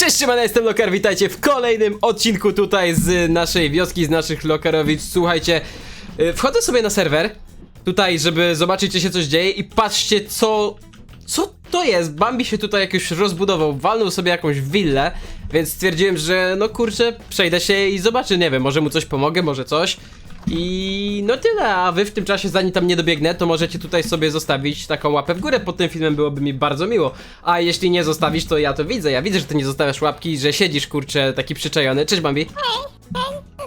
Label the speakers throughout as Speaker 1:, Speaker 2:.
Speaker 1: Cześć, siemano, jestem Lokar, witajcie w kolejnym odcinku tutaj z naszej wioski, z naszych Lokarowic. Słuchajcie, y, wchodzę sobie na serwer, tutaj, żeby zobaczyć, czy się coś dzieje i patrzcie, co... Co to jest? Bambi się tutaj jakoś rozbudował, walnął sobie jakąś willę, więc stwierdziłem, że no kurczę, przejdę się i zobaczę, nie wiem, może mu coś pomogę, może coś. I no tyle, a wy w tym czasie, zanim tam nie dobiegnę, to możecie tutaj sobie zostawić taką łapę w górę pod tym filmem, byłoby mi bardzo miło. A jeśli nie zostawisz, to ja to widzę, ja widzę, że ty nie zostawiasz łapki, że siedzisz, kurczę, taki przyczajony. Cześć, Bambi.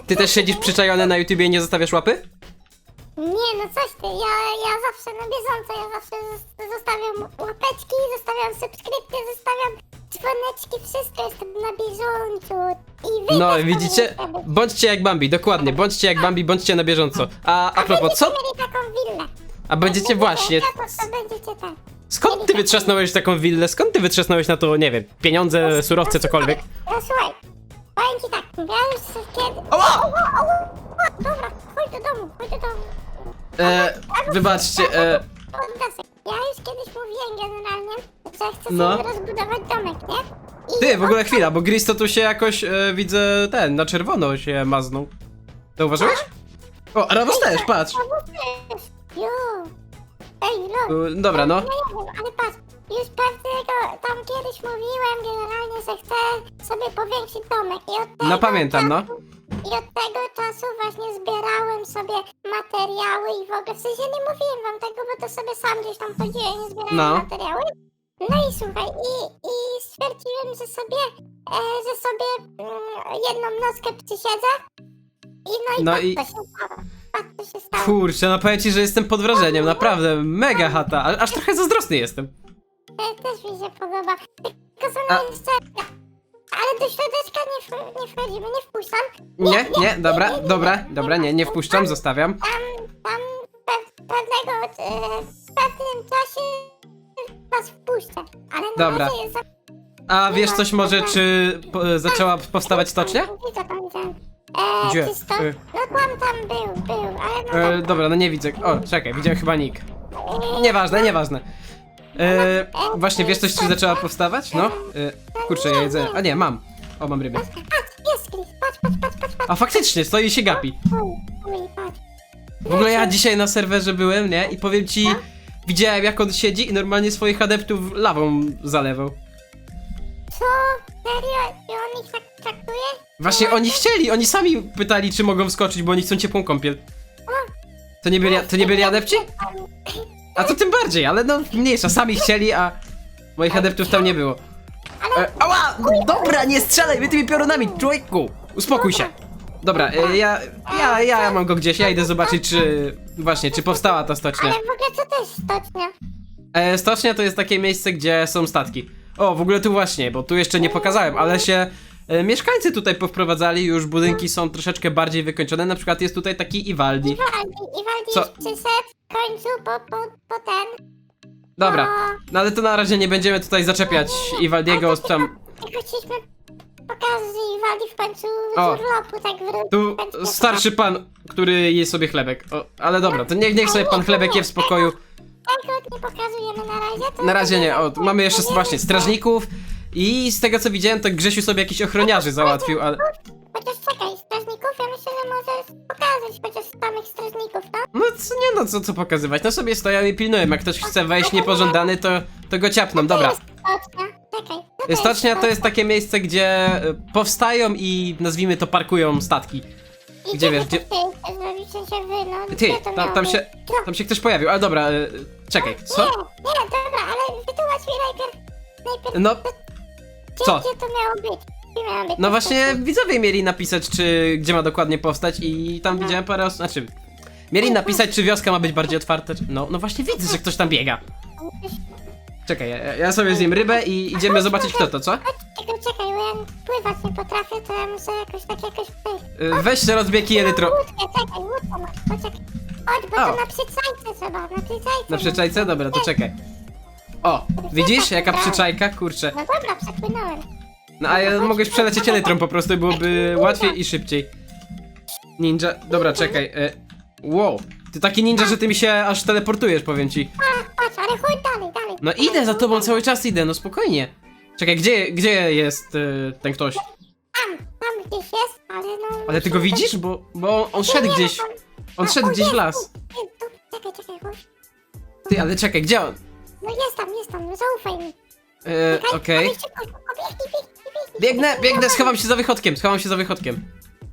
Speaker 1: Ty też siedzisz przyczajony na YouTubie i nie zostawiasz łapy?
Speaker 2: Nie, no coś ty, ja, ja zawsze na bieżąco, ja zawsze zos- zostawiam łapeczki, zostawiam subskrypcje, zostawiam dzwoneczki, wszystko jestem na bieżąco. I wy
Speaker 1: No,
Speaker 2: też
Speaker 1: widzicie?
Speaker 2: powinniście być.
Speaker 1: Bądźcie jak Bambi, dokładnie, bądźcie jak Bambi, bądźcie na bieżąco. A, a propos, co?
Speaker 2: Będziecie mieli taką willę.
Speaker 1: A będziecie właśnie...
Speaker 2: Jak to, to będziecie tak.
Speaker 1: Skąd ty wytrzasnąłeś taką willę? Skąd ty wytrzasnąłeś na to, nie wiem, pieniądze, surowce, cokolwiek?
Speaker 2: No słuchaj, powiem ci tak, ja już kiedy...
Speaker 1: Ała!
Speaker 2: Ała, ała, ała, Dobra, chodź do domu, chodź do domu.
Speaker 1: E, wybaczcie, e,
Speaker 2: Poddasek. Ja już kiedyś mówiłem generalnie, że chcę
Speaker 1: No.
Speaker 2: sobie rozbudować domek, nie? I
Speaker 1: Ty, w ogóle chwila, bo Gristo tu się jakoś, e, widzę, ten, na czerwono się maznął. Zauważyłeś? O, Arados też, patrz.
Speaker 2: Jo. Ej, lo.
Speaker 1: E, Dobra, no.
Speaker 2: Ale patrz, już pewnego tam kiedyś mówiłem generalnie, że chcę sobie powiększyć domek i od tego
Speaker 1: No pamiętam, no.
Speaker 2: czasu, I od tego czasu właśnie zbierałem sobie materiały i w ogóle, w sensie nie mówiłem wam tego, bo to sobie sam gdzieś tam chodziłem i zbierałem
Speaker 1: No.
Speaker 2: materiały. No i słuchaj, i, i stwierdziłem, że sobie, e, że sobie mm, jedną nockę przysiedzę i no i
Speaker 1: No
Speaker 2: patrz
Speaker 1: i-
Speaker 2: się stało. Się stało.
Speaker 1: Kurczę, no powiem ci, że jestem pod wrażeniem, naprawdę, mega chata, a- aż trochę zazdrosny jestem.
Speaker 2: E, też mi się podoba. Tylko są
Speaker 1: A-
Speaker 2: jeszcze... Ale do środeczka nie, w, nie wchodzimy, nie wpuszczam.
Speaker 1: Nie, nie, dobra, dobra, dobra, nie, nie wpuszczam, zostawiam.
Speaker 2: Tam, tam pe, pewnego... E, w pewnym czasie was wpuszczę. Ale na
Speaker 1: Dobra.
Speaker 2: razie jest... za-
Speaker 1: A wiesz coś może, czy po, zaczęła powstawać stocznia?
Speaker 2: Widzę tam ten... E,
Speaker 1: Gdzie?
Speaker 2: Czysto?
Speaker 1: E.
Speaker 2: No tam, tam był, był, ale no
Speaker 1: E,
Speaker 2: tam...
Speaker 1: dobra, no nie widzę. O, czekaj, widziałem chyba nick. Nieważne, nieważne. E, właśnie, wiesz coś, czy zaczęła powstawać? No? E, kurczę, ja jedzę. A nie, mam. O, mam rybę.
Speaker 2: Patrz, jest Chris, patrz, patrz, patrz, patrz, patrz.
Speaker 1: A faktycznie, stoi i się gapi.
Speaker 2: Uj, uj, patrz.
Speaker 1: W ogóle ja dzisiaj na serwerze byłem, nie? I powiem ci, widziałem jak on siedzi i normalnie swoich adeptów lawą zalewał.
Speaker 2: Co? Serio? I on ich tak traktuje?
Speaker 1: Właśnie oni chcieli, oni sami pytali, czy mogą wskoczyć, bo oni chcą ciepłą kąpiel. To nie byli, to nie byli adepci? A to tym bardziej, ale no mniejsza, sami chcieli, a moich adeptów tam nie było. E, ała! Dobra, nie strzelaj wy tymi piorunami, człowieku! Uspokój się. Dobra, e, ja, ja, ja mam go gdzieś, ja idę zobaczyć, czy... Właśnie, czy powstała ta stocznia.
Speaker 2: Ale w ogóle co to jest stocznia?
Speaker 1: E, stocznia to jest takie miejsce, gdzie są statki. O, w ogóle tu właśnie, bo tu jeszcze nie pokazałem, ale się e, mieszkańcy tutaj powprowadzali, już budynki są troszeczkę bardziej wykończone, na przykład jest tutaj taki Iwaldi.
Speaker 2: Iwaldi, Iwaldi
Speaker 1: Co?
Speaker 2: już przyszedł w końcu po, po, po ten.
Speaker 1: Dobra, no ale to na razie nie będziemy tutaj zaczepiać Iwaldiego, tam...
Speaker 2: Tylko chcieliśmy Iwaldi w końcu z
Speaker 1: O.
Speaker 2: urlopu tak wrócił.
Speaker 1: Tu starszy pan, który je sobie chlebek. O, ale dobra, to niech, niech sobie pan chlebek je w spokoju.
Speaker 2: Tego nie pokazujemy na razie. To
Speaker 1: Na razie nie, o, mamy jeszcze właśnie strażników i z tego co widziałem, to Grzesiu sobie jakiś ochroniarzy załatwił, ale...
Speaker 2: Chociaż czekaj, strażników, ja myślę, że możesz pokazać chociaż samych strażników, no?
Speaker 1: No co, nie no, co, co pokazywać, no sobie stoją i pilnują, jak ktoś chce wejść niepożądany, to, to go ciapną, dobra.
Speaker 2: To jest stocznia. Czekaj. co to
Speaker 1: Stocznia to jest takie miejsce, gdzie e, powstają i nazwijmy to parkują statki.
Speaker 2: I
Speaker 1: gdzie wiesz, gdzie-
Speaker 2: chcecie zrobić, w sensie wy, no?
Speaker 1: Ty,
Speaker 2: to
Speaker 1: tam, tam się, tam się ktoś pojawił, ale dobra, e, czekaj, co?
Speaker 2: Nie, nie, dobra, ale wytłumacz mi najpierw, najpierw,
Speaker 1: No,
Speaker 2: gdzie,
Speaker 1: co?
Speaker 2: gdzie to miało być? Gdzie miało być
Speaker 1: no
Speaker 2: to
Speaker 1: właśnie widzowie mieli napisać, czy gdzie ma dokładnie powstać i tam widziałem parę osób, znaczy... Mieli napisać, czy wioska ma być bardziej otwarta, czy... No, no właśnie widzę, że ktoś tam biega. Czekaj, ja, ja sobie zjem rybę i idziemy zobaczyć kto to, co?
Speaker 2: Chodź, tylko czekaj, bo ja pływać nie potrafię, to ja muszę jakoś tak jakoś...
Speaker 1: E, Weź się rozbieg jelitro...
Speaker 2: Łódkę, czekaj, łódkę masz, poczekaj. Chodź, bo
Speaker 1: O.
Speaker 2: to na przyczajce trzeba, na przyczajce.
Speaker 1: Na przyczajce? Dobra, to czekaj. O, widzisz? Jaka przyczajka? Kurczę.
Speaker 2: No dobra, przepłynąłem.
Speaker 1: No a ja mogłeś przelecieć elytrą po prostu, byłoby łatwiej i szybciej. Ninja, dobra, czekaj. E, wow, ty taki ninja, że ty mi się aż teleportujesz, powiem ci.
Speaker 2: A, patrz, ale dalej.
Speaker 1: No idę za tobą cały czas idę, no spokojnie. Czekaj, gdzie, gdzie jest y, ten ktoś?
Speaker 2: Tam, tam gdzieś jest, ale no...
Speaker 1: Ale ty go
Speaker 2: musimy-
Speaker 1: widzisz? Bo, bo on szedł
Speaker 2: Nie,
Speaker 1: gdzieś.
Speaker 2: no,
Speaker 1: On
Speaker 2: A,
Speaker 1: szedł
Speaker 2: o,
Speaker 1: gdzieś w
Speaker 2: jest
Speaker 1: las.
Speaker 2: tu, jest tu. Czekaj, czekaj, chodź.
Speaker 1: Ty, ale czekaj, gdzie on?
Speaker 2: No jest tam, jest tam, zaufaj mi.
Speaker 1: E,
Speaker 2: Czekaj,
Speaker 1: Okej.
Speaker 2: ale szybko, szybko, biegnij, biegnij, biegnij.
Speaker 1: Biegnę, biegnę, schowam się za wychodkiem, schowam się za wychodkiem.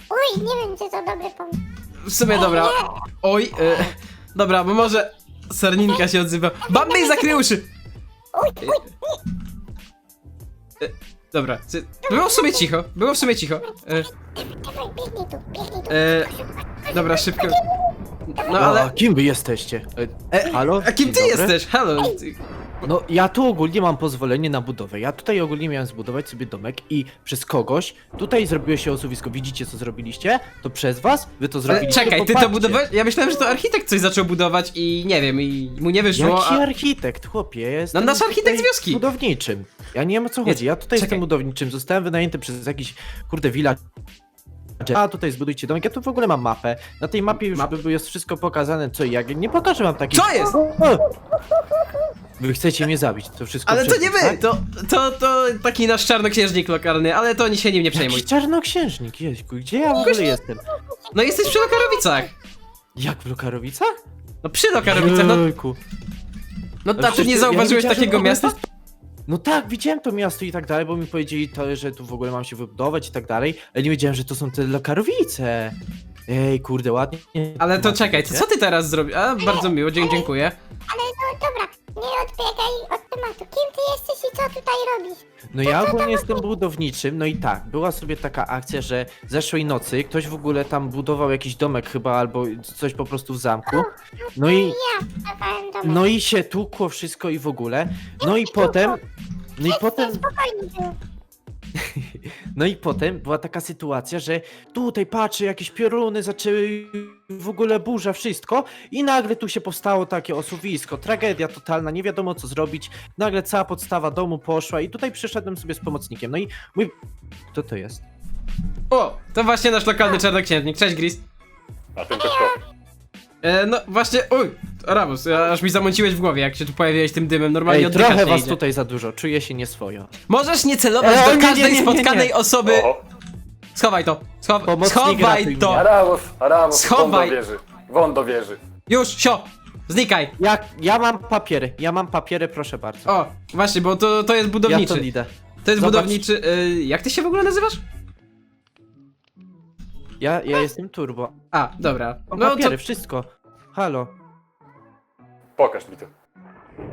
Speaker 2: Uj, nie wiem, czy to dobry pomysł.
Speaker 1: W sumie dobra. Oj, e, dobra, bo może Sarninka się odzywa. Uszy!
Speaker 2: Uj, uj,
Speaker 1: E, dobra, czy- było w sumie cicho, było w sumie cicho. E,
Speaker 2: dawaj, biegnij tu, biegnij tu.
Speaker 1: e, dobra, szybko. No
Speaker 3: A
Speaker 1: ale...
Speaker 3: kim wy jesteście? E, halo?
Speaker 1: A kim
Speaker 3: Dzień
Speaker 1: ty
Speaker 3: dobry.
Speaker 1: jesteś? Halo? ty-
Speaker 3: No ja tu ogólnie mam pozwolenie na budowę. Ja tutaj ogólnie miałem zbudować sobie domek i przez kogoś tutaj zrobiło się osuwisko. Widzicie co zrobiliście? To przez was? Wy to
Speaker 1: Ale
Speaker 3: zrobiliście?
Speaker 1: czekaj, ty to
Speaker 3: Popatrzcie.
Speaker 1: budowałeś? Ja myślałem, że to architekt coś zaczął budować i nie wiem, i mu nie wyszło,
Speaker 3: Jaki
Speaker 1: a...
Speaker 3: architekt, chłopie? Ja jestem
Speaker 1: nasz architekt
Speaker 3: tutaj
Speaker 1: z wioski.
Speaker 3: budowniczym. Ja nie wiem o co chodzi. Ja tutaj
Speaker 1: czekaj.
Speaker 3: jestem budowniczym. Zostałem wynajęty przez jakiś, kurde, villa. A tutaj zbudujcie domek. Ja tu w ogóle mam mapę. Na tej mapie już
Speaker 1: Map-
Speaker 3: by jest wszystko pokazane, co i jak. Nie pokażę wam takich.
Speaker 1: Co jest?
Speaker 3: O! Wy chcecie mnie zabić, to wszystko
Speaker 1: Ale to
Speaker 3: przez
Speaker 1: nie wy,
Speaker 3: tak?
Speaker 1: to, to, to taki nasz czarnoksiężnik lokalny, ale to oni się nim nie przejmuj.
Speaker 3: Jakiś czarnoksiężnik, Jeźku, gdzie ja w ogóle jestem?
Speaker 1: No jesteś przy Lokarowicach.
Speaker 3: Jak w Lokarowicach?
Speaker 1: No przy Lokarowicach, no,
Speaker 3: Jejku.
Speaker 1: no a ty
Speaker 3: przecież
Speaker 1: nie
Speaker 3: ja
Speaker 1: zauważyłeś
Speaker 3: wiedziałem, że
Speaker 1: takiego
Speaker 3: w ogóle
Speaker 1: miasta?
Speaker 3: to No tak, widziałem to miasto i tak dalej, bo mi powiedzieli to, że tu w ogóle mam się wybudować i tak dalej, ale nie wiedziałem, że to są te Lokarowice. Ej, kurde, ładnie.
Speaker 1: Ale to czekaj, to co ty teraz zrobisz? A, bardzo miło, dzie- dziękuję.
Speaker 2: Ale odbiegaj od tematu. Kim ty jesteś i co tutaj robisz?
Speaker 3: No ja ogólnie jestem budowniczym, no i tak, była sobie taka akcja, że zeszłej nocy ktoś w ogóle tam budował jakiś domek chyba, albo coś po prostu w zamku. No i
Speaker 2: Ja wstawałem do
Speaker 3: No i się tłukło wszystko i w ogóle. No i potem. No i potem.
Speaker 2: Spokojnie.
Speaker 3: No i potem była taka sytuacja, że tutaj patrzę, jakieś pioruny zaczęły w ogóle burza, wszystko i nagle tu się powstało takie osuwisko, tragedia totalna, nie wiadomo co zrobić. Nagle cała podstawa domu poszła i tutaj przyszedłem sobie z pomocnikiem. No i mój. Kto to jest?
Speaker 1: O, to właśnie nasz lokalny czarnoksiężnik. Cześć, Gris.
Speaker 4: A ten też to.
Speaker 1: E, no właśnie, uj, Rabus, aż mi zamąciłeś w głowie, jak się tu pojawiłeś tym dymem, normalnie
Speaker 3: Ej,
Speaker 1: oddychać
Speaker 3: trochę
Speaker 1: nie
Speaker 3: was
Speaker 1: idzie.
Speaker 3: tutaj za dużo, czuję się nieswojo.
Speaker 1: Możesz nie celować
Speaker 3: E, o,
Speaker 1: do
Speaker 3: nie,
Speaker 1: każdej
Speaker 3: nie, nie, nie,
Speaker 1: spotkanej
Speaker 3: nie.
Speaker 1: osoby.
Speaker 4: Oho.
Speaker 1: Schowaj to, Schow
Speaker 3: Pomocnik
Speaker 1: schowaj
Speaker 3: ratuj
Speaker 1: to.
Speaker 3: mnie.
Speaker 4: Arabus, Arabus,
Speaker 1: Schowaj.
Speaker 4: won do wieży. Won do wieży.
Speaker 1: Już, sio, znikaj.
Speaker 3: Ja, ja mam papiery, ja mam papiery, proszę bardzo.
Speaker 1: O, właśnie, bo to, to jest
Speaker 3: ja
Speaker 1: budowniczy.
Speaker 3: to idę.
Speaker 1: To jest
Speaker 3: Zobacz.
Speaker 1: budowniczy. Y, jak ty się w ogóle nazywasz?
Speaker 3: Ja, ja jestem turbo.
Speaker 1: A, dobra.
Speaker 3: Mam
Speaker 1: No to.
Speaker 3: papiery, wszystko. Halo.
Speaker 4: Pokaż mi to.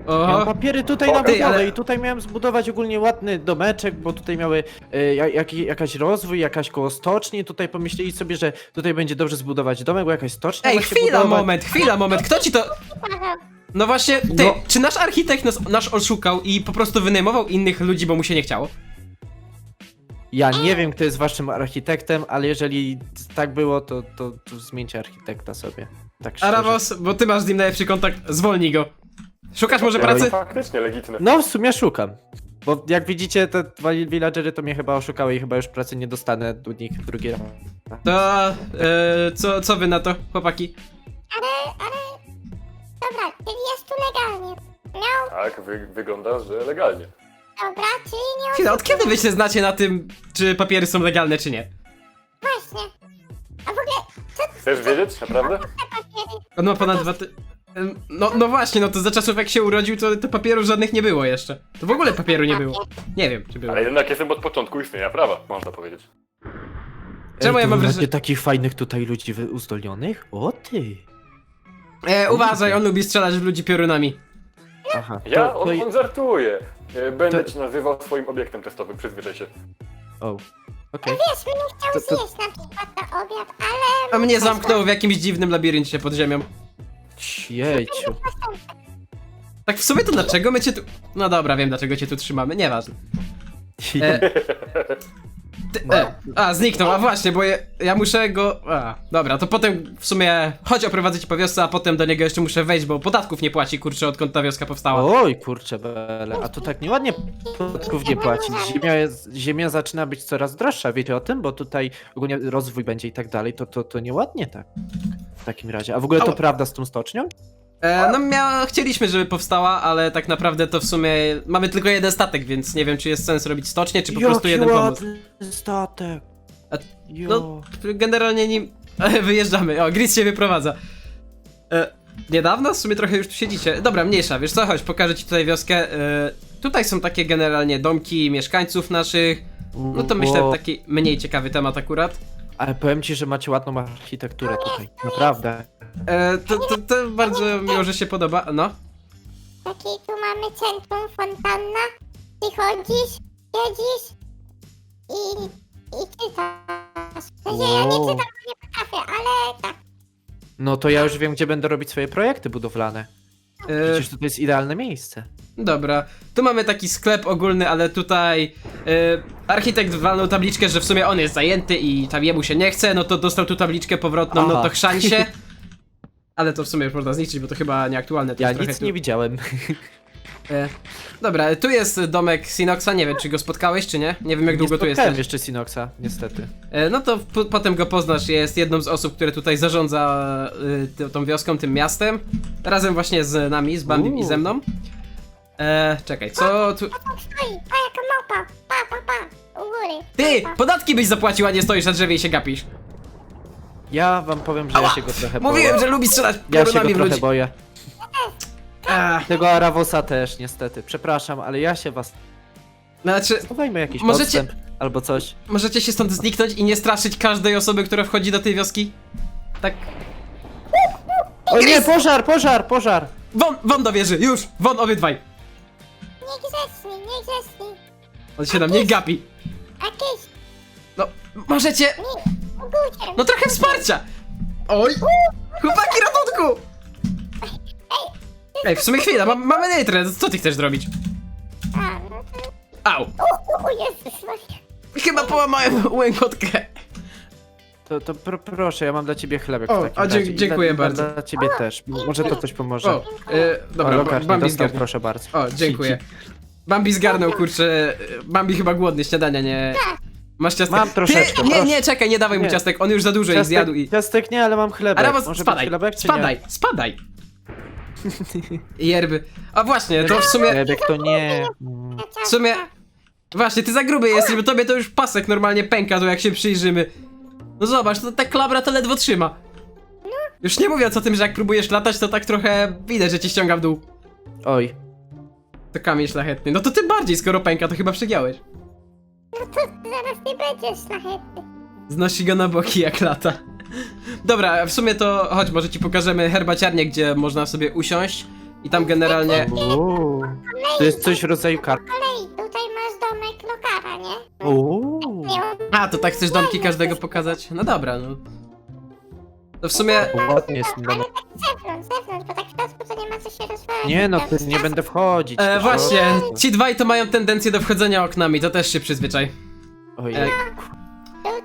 Speaker 3: Miałem
Speaker 1: Oho.
Speaker 3: papiery tutaj na
Speaker 4: Ty,
Speaker 3: budowę
Speaker 1: ale-
Speaker 3: i tutaj miałem zbudować ogólnie ładny domeczek, bo tutaj miały e, jaki- jakaś rozwój, jakaś koło stoczni. Tutaj pomyśleli sobie, że tutaj będzie dobrze zbudować domek, bo jakaś stocznia
Speaker 1: Ej,
Speaker 3: ma się
Speaker 1: chwila,
Speaker 3: budować.
Speaker 1: moment, chwila, moment. Kto ci to. No właśnie, ty,
Speaker 3: No.
Speaker 1: czy nasz architekt nas, nasz oszukał i po prostu wynajmował innych ludzi, bo mu się nie chciało?
Speaker 3: Ja nie wiem, kto jest waszym architektem, ale jeżeli tak było, to, to, to zmieńcie architekta sobie. Tak szczerze.
Speaker 1: Bo ty masz z nim najlepszy kontakt, zwolnij go. Szukasz może
Speaker 4: Ja,
Speaker 1: pracy?
Speaker 4: Faktycznie legitne.
Speaker 3: No, w sumie szukam. Bo jak widzicie, te dwa villagery to mnie chyba oszukały i chyba już pracy nie dostanę u nich drugi raz.
Speaker 1: To, e, co, co wy na to, chłopaki?
Speaker 2: ale, ale... Dobra, czyli jest tu legalnie. Miał,
Speaker 4: Tak, wy, wygląda, że legalnie.
Speaker 2: Dobra, czyli nie
Speaker 1: Chwila, od kiedy wy się znacie na tym, czy papiery są legalne, czy nie?
Speaker 2: Właśnie. A w ogóle, co
Speaker 4: Chcesz wiedzieć, naprawdę?
Speaker 2: te papiery?
Speaker 1: On ma ponad dwa ty... No, no właśnie, no to za czasów jak się urodził, to, to papierów żadnych nie było jeszcze. To w ogóle papieru nie było. Nie wiem, czy było.
Speaker 4: Ale jednak jestem od początku istnienia prawa, można powiedzieć.
Speaker 1: Czemu
Speaker 3: Ej,
Speaker 1: ja mam
Speaker 3: wy
Speaker 1: wrażenie-
Speaker 3: macie takich fajnych tutaj ludzi wy- uzdolnionych? O ty!
Speaker 1: E, uważaj, on lubi strzelać w ludzi piorunami.
Speaker 3: Aha.
Speaker 4: Ja,
Speaker 3: to, to,
Speaker 4: on, on żartuje. E, Będę
Speaker 3: To-
Speaker 4: ci nazywał swoim obiektem testowym, przyzwyczaj się.
Speaker 3: O. Okej.
Speaker 2: Wiesz, mnie chciał
Speaker 3: To- to-
Speaker 2: zjeść na przykład na obiad, ale...
Speaker 1: A mnie zamknął w jakimś dziwnym labiryncie pod ziemią.
Speaker 3: Jejciu.
Speaker 1: Tak w sumie to dlaczego my cię tu... No dobra, wiem dlaczego cię tu trzymamy, nieważne. E, ty, e, a, zniknął, a właśnie, bo ja, ja muszę go... A, dobra, to potem w sumie chodź oprowadzę ci po wiosce, a potem do niego jeszcze muszę wejść, bo podatków nie płaci, kurczę, odkąd ta wioska powstała.
Speaker 3: Oj, kurczę bele, a to tak nieładnie podatków nie płacić. Ziemia, jest, ziemia zaczyna być coraz droższa, wiecie o tym? Bo tutaj ogólnie rozwój będzie i tak dalej, to, to, to nieładnie tak. W takim razie. A w ogóle to prawda z tą stocznią?
Speaker 1: E, no mia- chcieliśmy, żeby powstała, ale tak naprawdę to w sumie mamy tylko jeden statek, więc nie wiem, czy jest sens robić stocznie, czy po prostu jeden pomysł.
Speaker 3: ładny statek.
Speaker 1: A-
Speaker 3: Jo.
Speaker 1: No, generalnie nim wyjeżdżamy. O, Gris się wyprowadza. E, niedawno? W sumie trochę już tu siedzicie. Dobra, mniejsza, wiesz co, chodź, pokażę ci tutaj wioskę. E, tutaj są takie generalnie domki mieszkańców naszych. No to myślę taki mniej ciekawy temat akurat.
Speaker 3: Ale powiem ci, że macie ładną architekturę tutaj. Naprawdę.
Speaker 1: E, to, to, to bardzo miło, że się podoba. No.
Speaker 2: Taki tu mamy centrum, fontanna. Ty chodzisz, siedzisz i, i czytasz. W sensie ja nie
Speaker 3: Wow.
Speaker 2: czytam, bo nie potrafię, ale tak.
Speaker 3: No to ja już wiem, gdzie będę robić swoje projekty budowlane.
Speaker 1: E,
Speaker 3: Przecież to jest idealne miejsce.
Speaker 1: Dobra, tu mamy taki sklep ogólny, ale tutaj e, architekt walnął tabliczkę, że w sumie on jest zajęty i tam jemu się nie chce, no to dostał tu tabliczkę powrotną, no
Speaker 3: Aha.
Speaker 1: to chrzan się. Ale to w sumie już można zniszczyć, bo to chyba nieaktualne. To
Speaker 3: Ja
Speaker 1: jest trochę
Speaker 3: nic
Speaker 1: tu...
Speaker 3: nie widziałem.
Speaker 1: E, dobra, tu jest domek Sinoxa, nie wiem czy go spotkałeś czy nie, nie wiem jak
Speaker 3: Nie
Speaker 1: długo tu
Speaker 3: spotkałem
Speaker 1: jesteś.
Speaker 3: jeszcze Sinoxa, niestety.
Speaker 1: E, no to po, potem go poznasz, jest jedną z osób, które tutaj zarządza y, tą wioską, tym miastem. Razem właśnie z nami, z Bambim i
Speaker 3: Uuu.
Speaker 1: ze mną. E, czekaj, co tu...
Speaker 2: Stoi, a jaka małpa. Pa, pa, pa. U góry.
Speaker 1: Ty!
Speaker 2: Pa, pa.
Speaker 1: Podatki byś zapłacił, a nie stoisz na drzewie i się gapisz.
Speaker 3: Ja wam powiem, że ja się go trochę
Speaker 1: Mówiłem,
Speaker 3: boję.
Speaker 1: że lubi strzelać
Speaker 3: Ja się
Speaker 1: piorunami
Speaker 3: go
Speaker 1: w
Speaker 3: trochę
Speaker 1: ludzi.
Speaker 3: boję.
Speaker 1: Ach,
Speaker 3: Tego Arawosa też, niestety. Przepraszam, ale ja się was...
Speaker 1: Znaczy,
Speaker 3: Chowajmy jakiś
Speaker 1: Możecie-
Speaker 3: podstęp albo coś.
Speaker 1: możecie się stąd zniknąć i nie straszyć każdej osoby, która wchodzi do tej wioski? Tak.
Speaker 3: O nie, pożar, pożar, pożar!
Speaker 1: Won, won do wieży, już! Won obydwaj!
Speaker 2: Niegrzeczni, niegrzeczni.
Speaker 1: On się na mnie gapi.
Speaker 2: Jakieś,
Speaker 1: No, możecie...
Speaker 2: nie.
Speaker 1: No trochę wsparcia! Oj! Chłopaki, ratunku! Ej, w sumie chwila, mam, mamy nitrę, co ty chcesz zrobić?
Speaker 2: A, no to...
Speaker 1: Au!
Speaker 2: O, o Jezus Maria.
Speaker 1: Chyba połamałem łękotkę.
Speaker 3: To, to pro, proszę, ja mam dla ciebie chlebek
Speaker 1: O,
Speaker 3: w takim
Speaker 1: a dzie-
Speaker 3: razie. I
Speaker 1: dziękuję
Speaker 3: dla,
Speaker 1: bardzo.
Speaker 3: Dla ciebie też. Może to coś pomoże.
Speaker 1: O, e, dobra,
Speaker 3: o,
Speaker 1: ba-
Speaker 3: Lokar, nie
Speaker 1: Bambi
Speaker 3: dostał,
Speaker 1: zgarnął.
Speaker 3: proszę bardzo.
Speaker 1: O, dziękuję. Bambi zgarnął, kurczę. Bambi chyba głodny, śniadania nie. Masz ciastek?
Speaker 3: Mam troszeczkę,
Speaker 1: nie,
Speaker 3: proszę.
Speaker 1: nie, czekaj, nie dawaj mu
Speaker 3: Nie.
Speaker 1: ciastek, on już za dużo ich zjadł i...
Speaker 3: ciastek nie, ale mam chlebek.
Speaker 1: Arabos,
Speaker 3: Może
Speaker 1: spadaj,
Speaker 3: chlebek, czy
Speaker 1: spadaj, spadaj! Jerby. A właśnie, to w
Speaker 3: nie?
Speaker 1: sumie,
Speaker 3: Chlebek to nie. Mm.
Speaker 1: w sumie... Właśnie, ty za gruby jesteś, bo tobie to już pasek normalnie pęka, to jak się przyjrzymy. No zobacz, to ta klabra to ledwo trzyma. Już nie mówiąc o tym, że jak próbujesz latać, to tak trochę widać, że cię ściąga w dół.
Speaker 3: Oj.
Speaker 1: To kamień szlachetny. No to tym bardziej, skoro pęka, to chyba przegiałeś.
Speaker 2: No to zaraz nie będziesz szlachetny.
Speaker 1: Znosi go na boki jak lata. Dobra, w sumie to chodź, może ci pokażemy herbaciarnię, gdzie można sobie usiąść. I tam generalnie.
Speaker 3: Uuu. To jest coś w rodzaju kar.
Speaker 2: Kolej, nie?
Speaker 3: Uuu.
Speaker 2: Nie, on
Speaker 1: A, to tak chcesz domki każdego pokazać? No dobra, no. To w sumie.
Speaker 3: Ładnie jest ten domek.
Speaker 2: zewnątrz, zewnątrz, bo tak w środku to nie ma co się rozwijać.
Speaker 3: Nie no, wtedy nie będę wchodzić.
Speaker 1: E, właśnie, ci dwaj to mają tendencję do wchodzenia oknami, to też się przyzwyczaj.
Speaker 3: Oj.
Speaker 1: E,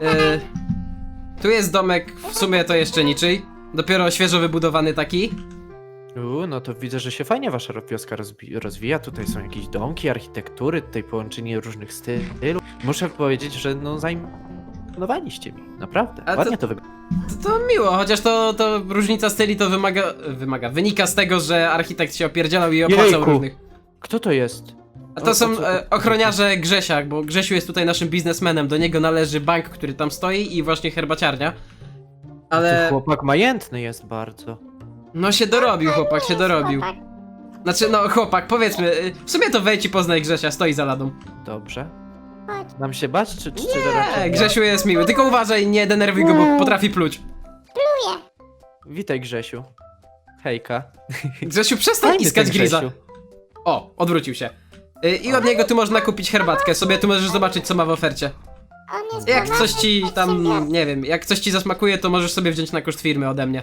Speaker 1: e, tu jest domek, w sumie to jeszcze niczyj. Dopiero świeżo wybudowany taki.
Speaker 3: Uuu, no to widzę, że się fajnie wasza wioska rozbi- rozwija. Tutaj są jakieś domki, architektury, tutaj połączenie różnych stylów. Muszę powiedzieć, że no zaimponowaliście mi. Naprawdę.
Speaker 1: A to-
Speaker 3: Ładnie to wygląda.
Speaker 1: To, to miło, chociaż to, to różnica styli to wymaga. wymaga. Wynika z tego, że architekt się opierdzielał i opłacał
Speaker 3: Jejku.
Speaker 1: różnych.
Speaker 3: Kto to jest?
Speaker 1: A to są e, ochroniarze Grzesia, bo Grzesiu jest tutaj naszym biznesmenem. Do niego należy bank, który tam stoi i właśnie herbaciarnia.
Speaker 3: Ten
Speaker 1: Ale
Speaker 3: chłopak majętny jest bardzo.
Speaker 1: No się dorobił, chłopak, się dorobił. Znaczy, no chłopak, powiedzmy, y, w sumie to wejdź i poznaj Grzesia, stoi za ladą.
Speaker 3: Dobrze.
Speaker 2: Chodź.
Speaker 3: Mam się bać, czy, czy
Speaker 1: Nie,
Speaker 3: raczej
Speaker 1: Grzesiu jest miły, tylko uważaj, nie denerwuj go, bo potrafi pluć.
Speaker 3: Witaj Grzesiu. Hejka.
Speaker 1: Grzesiu, przestań
Speaker 3: Fajny
Speaker 1: iskać
Speaker 3: ten
Speaker 1: Griza.
Speaker 3: Grzesiu.
Speaker 1: O, odwrócił się. Y, I od niego tu można kupić herbatkę, sobie tu możesz zobaczyć, co ma w ofercie. Jak coś ci tam,
Speaker 2: przedsiębiorca.
Speaker 1: nie wiem, jak coś ci zasmakuje, to możesz sobie wziąć na koszt firmy ode mnie.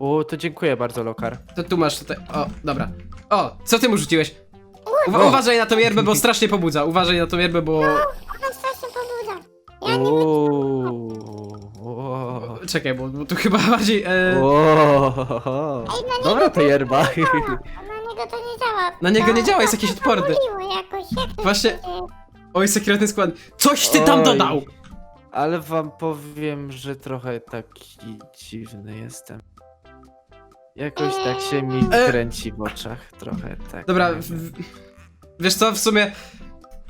Speaker 3: O, to dziękuję bardzo, Lokar.
Speaker 1: To tu masz tutaj, o, dobra. O, co ty mu rzuciłeś? Uwa uważaj na tą yerbę, bo strasznie pobudza, uważaj na tą yerbę, bo...
Speaker 2: On strasznie pobudza. Ja nie.
Speaker 3: O.
Speaker 1: Czekaj, bo, bo tu chyba bardziej... E...
Speaker 3: O. Dobra to yerba.
Speaker 2: Na niego to nie działa.
Speaker 1: Na niego nie działa, jest jakiś odporny.
Speaker 2: pomyliło jakoś. Jak to
Speaker 1: Właśnie-
Speaker 2: się?
Speaker 1: Oj, sekretny skład. Coś ty tam
Speaker 3: Oj.
Speaker 1: dodał!
Speaker 3: Ale wam powiem, że trochę taki dziwny jestem. Jakoś tak się mi
Speaker 1: E.
Speaker 3: kręci w oczach trochę, tak.
Speaker 1: Dobra, w, w, wiesz co, w sumie...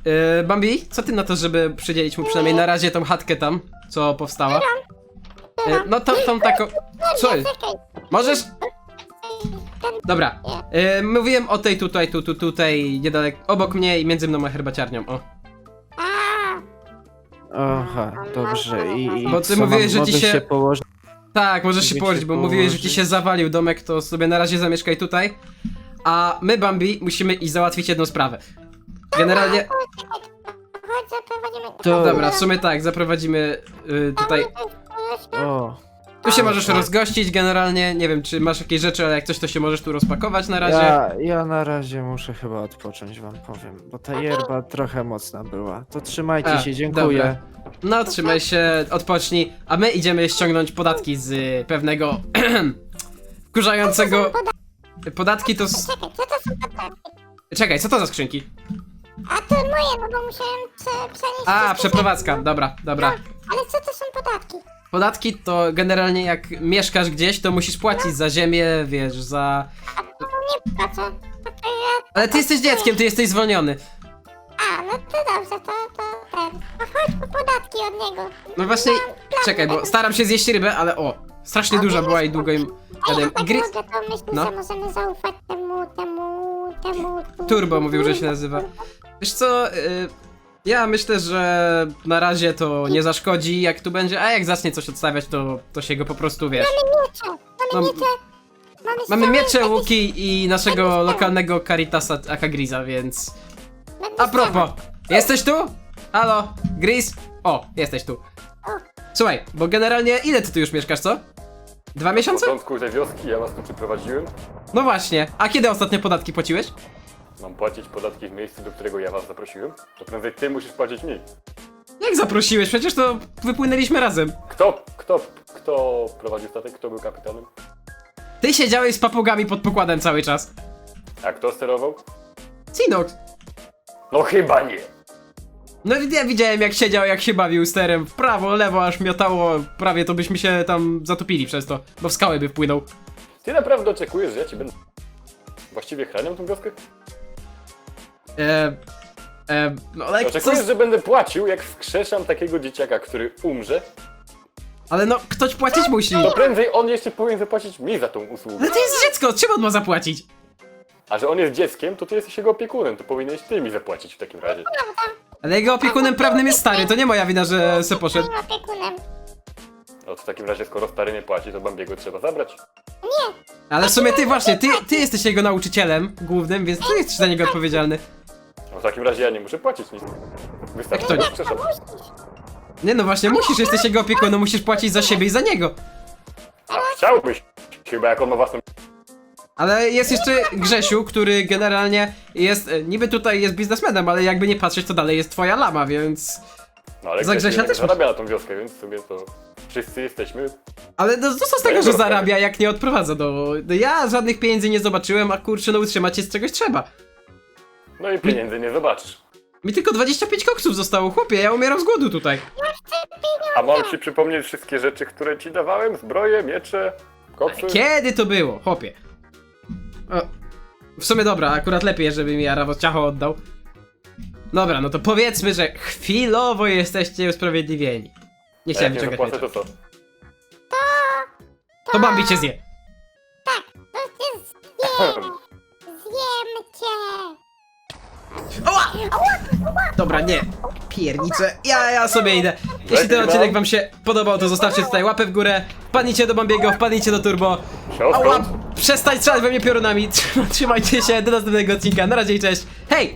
Speaker 1: Yy, Bambi, co ty na to, żeby przydzielić mu przynajmniej na razie tą chatkę tam, co powstała? Yy, no tą, tą taką... Co jest? Możesz... Dobra, yy, mówiłem o tej tutaj, tu, tu, tutaj, niedaleko, obok mnie i między mną a herbaciarnią, o.
Speaker 2: A,
Speaker 3: Aha, dobrze. I, i
Speaker 1: Bo ty
Speaker 3: co,
Speaker 1: mówiłeś,
Speaker 3: mam-
Speaker 1: że ci się-
Speaker 3: położyć?
Speaker 1: Tak, możesz się położyć,
Speaker 3: się
Speaker 1: bo mówiłeś, że ci
Speaker 3: położyć.
Speaker 1: się zawalił domek, to sobie na razie zamieszkaj tutaj. A my, Bambi, musimy iść załatwić jedną sprawę. Generalnie...
Speaker 2: chodź, zaprowadzimy.
Speaker 3: To-
Speaker 1: Dobra, w sumie tak, zaprowadzimy y, tutaj...
Speaker 3: O,
Speaker 1: Tu się możesz rozgościć generalnie, nie wiem, czy masz jakieś rzeczy, ale jak coś, to się możesz tu rozpakować na razie.
Speaker 3: ja, ja na razie muszę chyba odpocząć, wam powiem, bo ta yerba trochę mocna była. To trzymajcie
Speaker 1: A,
Speaker 3: się, dziękuję.
Speaker 1: dobra. No, trzymaj się, odpocznij, a my idziemy ściągnąć podatki z y, pewnego... wkurzającego... Podatki to... s-
Speaker 2: Czekaj, co to są podatki?
Speaker 1: Czekaj, co to za skrzynki?
Speaker 2: A to moje, no bo musiałem prze, przenieść...
Speaker 1: A,
Speaker 2: wszystkie
Speaker 1: przeprowadzka,
Speaker 2: rzeczy.
Speaker 1: dobra, dobra.
Speaker 2: Ale co to są podatki?
Speaker 1: Podatki to generalnie jak mieszkasz gdzieś, to musisz płacić za ziemię, wiesz, za...
Speaker 2: No nie płacę. To, to ja...
Speaker 1: Ale ty jesteś dzieckiem, ty jesteś zwolniony.
Speaker 2: A, no to dobrze, to, to ten. A chodź po podatki od niego.
Speaker 1: No właśnie, czekaj, bo staram się zjeść rybę, ale o, strasznie duża była i długo im
Speaker 2: A tak
Speaker 1: Gry...
Speaker 2: mogę, myślę,
Speaker 1: No.
Speaker 2: że możemy zaufać temu, temu, temu...
Speaker 1: Turbo mówił, że się nazywa. Wiesz co, y, ja myślę, że na razie to nie zaszkodzi jak tu będzie, a jak zacznie coś odstawiać, to, to się go po prostu, wiesz...
Speaker 2: Miecze, mamy
Speaker 1: No,
Speaker 2: miecze. Mamy,
Speaker 1: Mamy
Speaker 2: strzały,
Speaker 1: miecze,
Speaker 2: jakieś-
Speaker 1: łuki i naszego lokalnego Caritasa Akagriza, więc... A propos, jesteś tu? Halo, Gris? O, jesteś tu. Słuchaj, bo generalnie ile ty tu już mieszkasz, co? Dwa
Speaker 4: Na
Speaker 1: miesiące?
Speaker 4: początku tej wioski ja was tu przyprowadziłem.
Speaker 1: No właśnie, a kiedy ostatnio podatki płaciłeś?
Speaker 4: Mam płacić podatki w miejscu, do którego ja was zaprosiłem. To prędzej ty musisz płacić mi.
Speaker 1: Jak zaprosiłeś? Przecież to wypłynęliśmy razem.
Speaker 4: Kto, kto, kto prowadził statek? Kto był kapitanem?
Speaker 1: Ty siedziałeś z papugami pod pokładem cały czas.
Speaker 4: A kto sterował?
Speaker 1: Cinox.
Speaker 4: No chyba nie.
Speaker 1: No ja widziałem jak siedział, jak się bawił sterem w prawo, lewo, aż miotało, prawie to byśmy się tam zatopili przez to, bo w skałę by wpłynął.
Speaker 4: Ty naprawdę oczekujesz, że ja ci będę właściwie chranił tą wioskę?
Speaker 1: Eee, eee, no ale co,
Speaker 4: Oczekujesz, że będę płacił, jak wskrzeszam takiego dzieciaka, który umrze?
Speaker 1: ale no ktoś płacić musi.
Speaker 4: To prędzej on jeszcze powinien zapłacić mi za tą usługę.
Speaker 1: Ale to jest dziecko, czym on ma zapłacić?
Speaker 4: A że on jest dzieckiem, to ty jesteś jego opiekunem, to powinieneś ty mi zapłacić w takim razie.
Speaker 1: Ale jego opiekunem prawnym jest stary, to nie moja wina, że se poszedł.
Speaker 2: Moim opiekunem.
Speaker 4: No to w takim razie, skoro stary nie płaci, to Bambiego trzeba zabrać.
Speaker 1: Ale w sumie ty właśnie, ty, ty jesteś jego nauczycielem głównym, więc ty jesteś za niego odpowiedzialny.
Speaker 4: No w takim razie ja nie muszę płacić nic. Wystarczy,
Speaker 1: to
Speaker 4: że
Speaker 1: nie? Nie no właśnie, musisz, jesteś jego opiekunem, musisz płacić za siebie i za niego.
Speaker 4: A chciałbyś, chyba jak on ma własną...
Speaker 1: Ale jest jeszcze Grzesiu, który generalnie jest, e, niby tutaj jest biznesmenem, ale jakby nie patrzeć, to dalej jest twoja lama, więc...
Speaker 4: No ale
Speaker 1: Za
Speaker 4: Grzesia
Speaker 1: Grzesia
Speaker 4: nie
Speaker 1: też
Speaker 4: zarabia na tą wioskę, więc sobie to... Wszyscy jesteśmy...
Speaker 1: Ale no, co z tego, że zarabia, jak nie odprowadza do... no Ja żadnych pieniędzy nie zobaczyłem, a kurczę, no utrzymać się z czegoś trzeba.
Speaker 4: No i pieniędzy nie zobaczysz.
Speaker 1: Mi tylko 25 koksów zostało, chłopie, ja umieram z głodu tutaj.
Speaker 4: A mam ci przypomnieć wszystkie rzeczy, które ci dawałem? Zbroje, miecze, koksy?
Speaker 1: Kiedy to było, chłopie? O, w sumie dobra, akurat lepiej, żeby mi Arawo ciacho oddał. Dobra, no to powiedzmy, że chwilowo jesteście usprawiedliwieni. Nie chciałem czekać.
Speaker 4: zapłacę, to co?
Speaker 1: To Bambi cię zje.
Speaker 2: To cię zjem. Zjem cię.
Speaker 1: Dobra, nie. Piernicze. Ja, ja sobie idę. Jeśli ten odcinek wam się podobał, to zostawcie tutaj łapę w górę. Wpadnijcie do Bambiego, wpadnijcie do Turbo. Ała! Przestań strzelać we mnie piorunami. Trzymajcie się, do następnego odcinka. Na razie i cześć. Hej!